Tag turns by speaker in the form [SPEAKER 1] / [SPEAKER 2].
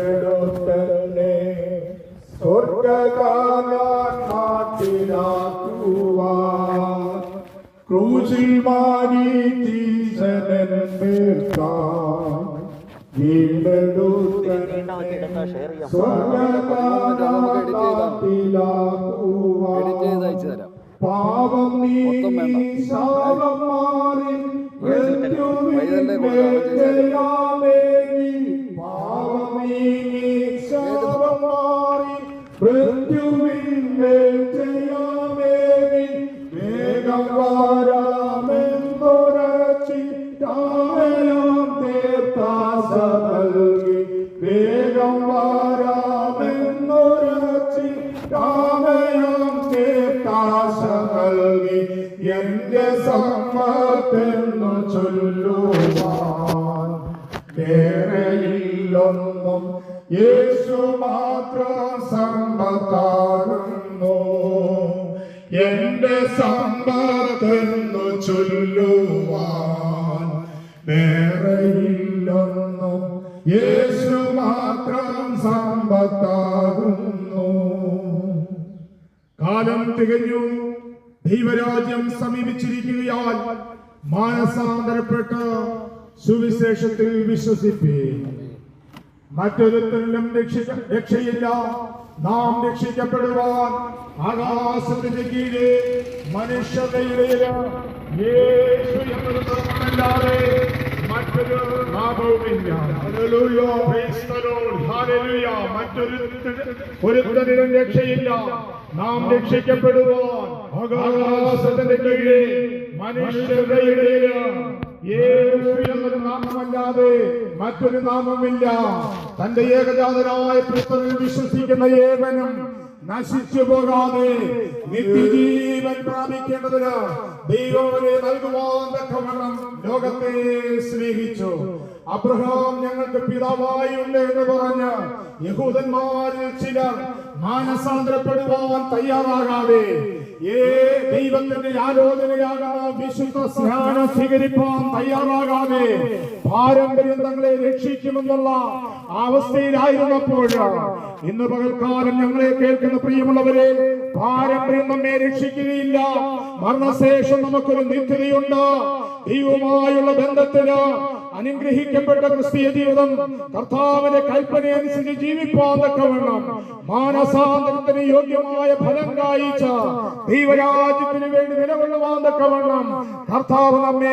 [SPEAKER 1] വീണ്ടെടുത്തന്നെ സ്വർഗകാലാൻ നാട്ടിലാക്കുവാൻ ക്രൂശിൽ മാരീച്ചീശനൻ വീർക്കായി വീണ്ടെടുത്തന്നെ
[SPEAKER 2] ഷെയർ ചെയ്യാം
[SPEAKER 1] സ്വർഗകാലാൻ
[SPEAKER 3] തരാം.
[SPEAKER 1] പാപം നീ
[SPEAKER 3] മൊത്തം
[SPEAKER 1] ചെയ്യാമേകി വേഗം വാരാമെന്നുറച്ചിട്ടാമയം തീർത്താശ നൽകി എന്റെ സമ്മത്തെന്നു ചൊല്ലുവാൻ വേറെയില്ലൊന്നും യേശു മാത്രം സമ്പത്താകുന്നു. എന്റെ സമ്പത്തെന്നു ചൊല്ലുവാൻ. വേറെയില്ലൊന്നും യേശു മാത്രം സമ്പത്താകുന്നു. കാലം തികഞ്ഞു. ദൈവരാജ്യം സമീപിച്ചിരിക്കുകയാൽ മാനസാന്തരപ്പെട്ട് സുവിശേഷത്തിൽ വിശ്വസിപ്പേ. മറ്റൊരുത്തരിലും രക്ഷയില്ല. നാം രക്ഷിക്കപ്പെടുവാൻ ആകാശത്തിന്റെ കീഴെ മനുഷ്യതയിലേക്ക് മറ്റൊരു നാമവുമില്ല മറ്റൊരു ഒരുത്തരിലും രക്ഷയില്ല. നാം രക്ഷിക്കപ്പെടുവാൻ ആകാശത്തിന്റെ കീഴിൽ മനുഷ്യരുടെ ഇടയിൽ. യേശു നാമമല്ലാതെ മറ്റൊരു നാമമില്ല. തന്റെ ഏകജാതനായ പുത്രനിൽ വിശ്വസിക്കുന്ന ഏവനും നശിച്ചു പോകാതെ നിത്യജീവൻ പ്രാപിക്കേണ്ടതിന് ദൈവവനെ നൽകുവാൻ തക്കവണ്ണം ലോകത്തെ സ്നേഹിച്ചു. അബ്രഹാം ഞങ്ങൾക്ക് പിതാവായി ഉണ്ട് എന്ന് പറഞ്ഞ യഹൂദന്മാരിൽ ചിലർ മാനസാന്തരപ്പെടുവാൻ തയ്യാറാകാതെ ഏ ദൈവത്തിന്റെ ആലോചനയാകുന്ന വിശുദ്ധ സ്നാനം സ്വീകരിപ്പാൻ തയ്യാറാകാതെ പാരമ്പര്യം തങ്ങളെ രക്ഷിക്കുമെന്നുള്ള അവസ്ഥയിലായിരുന്നപ്പോൾ ഇന്ന് പകൽക്കാലം ഞങ്ങളെ കേൾക്കുന്ന പ്രിയമുള്ളവരെ പാരമ്പര്യം നമ്മെ രക്ഷിക്കുകയില്ല. മരണശേഷം നമുക്കൊരു നിത്യതയുണ്ട്. ദൈവവുമായുള്ള ബന്ധത്തിന് അനുഗ്രഹിക്കപ്പെട്ട ക്രിസ്തീയ ജീവിതം കർത്താവിന്റെ കൽപ്പന അനുസരിച്ച് ജീവിപ്പാൻ തക്കവണ്ണം. മാനസാന്തരത്തിന് യോഗ്യമായ ഫലം കായിച്ച ദൈവരാജ്യത്തിന് വേണ്ടി നിലകൊള്ളുവാൻ തക്കവണ്ണം. കർത്താവ് നമ്മെ